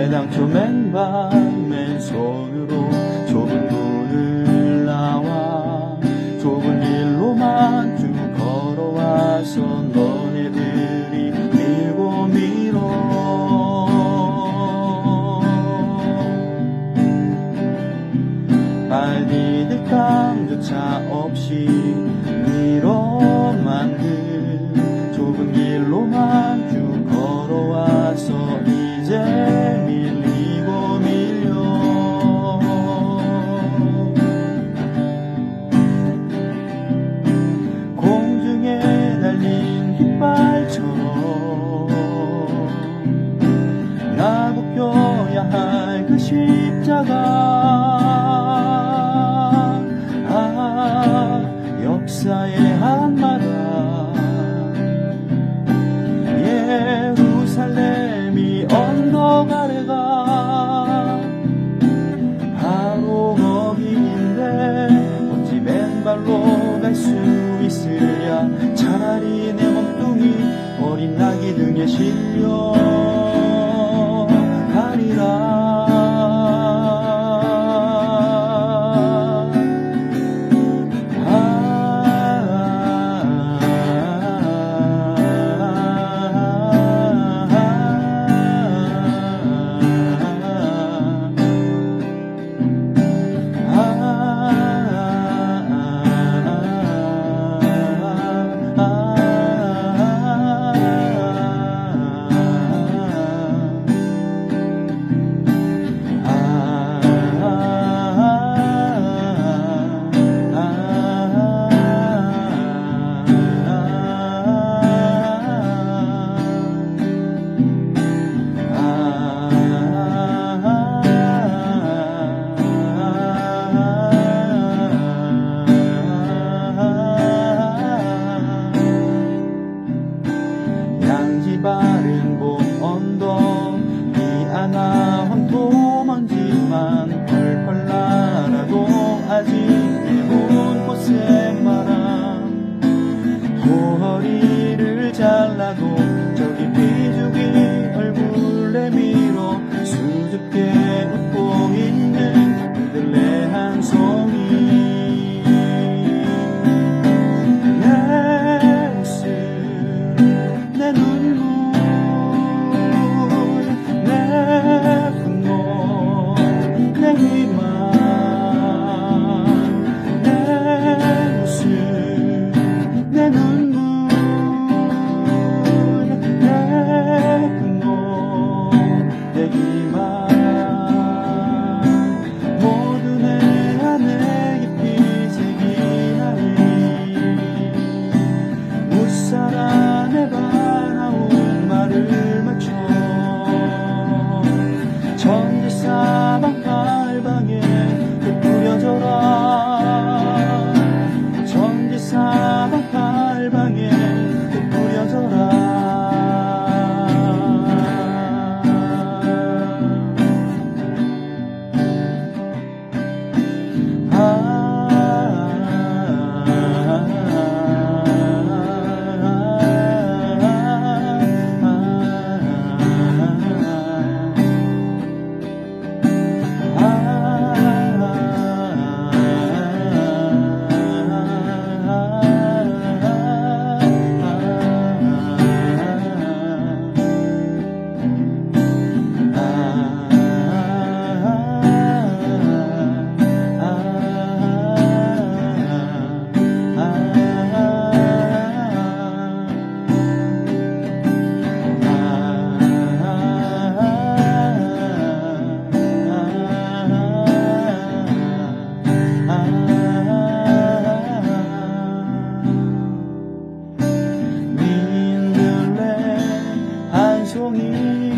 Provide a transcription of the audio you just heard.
애당초 맨밤 맨손으로 좁은 문을 나와 좁은 길로만 쭉 걸어와서 너네들이 밀고 밀어. 발 디딜 감조차 없이 밀어만 그 십자가 아 역사의 한마다 예루살렘이 언덕 아래가 바로 거기인데 어찌 맨발로 갈 수 있으랴? 차라리 내 몸뚱이 어린 나귀 등에 실려 me.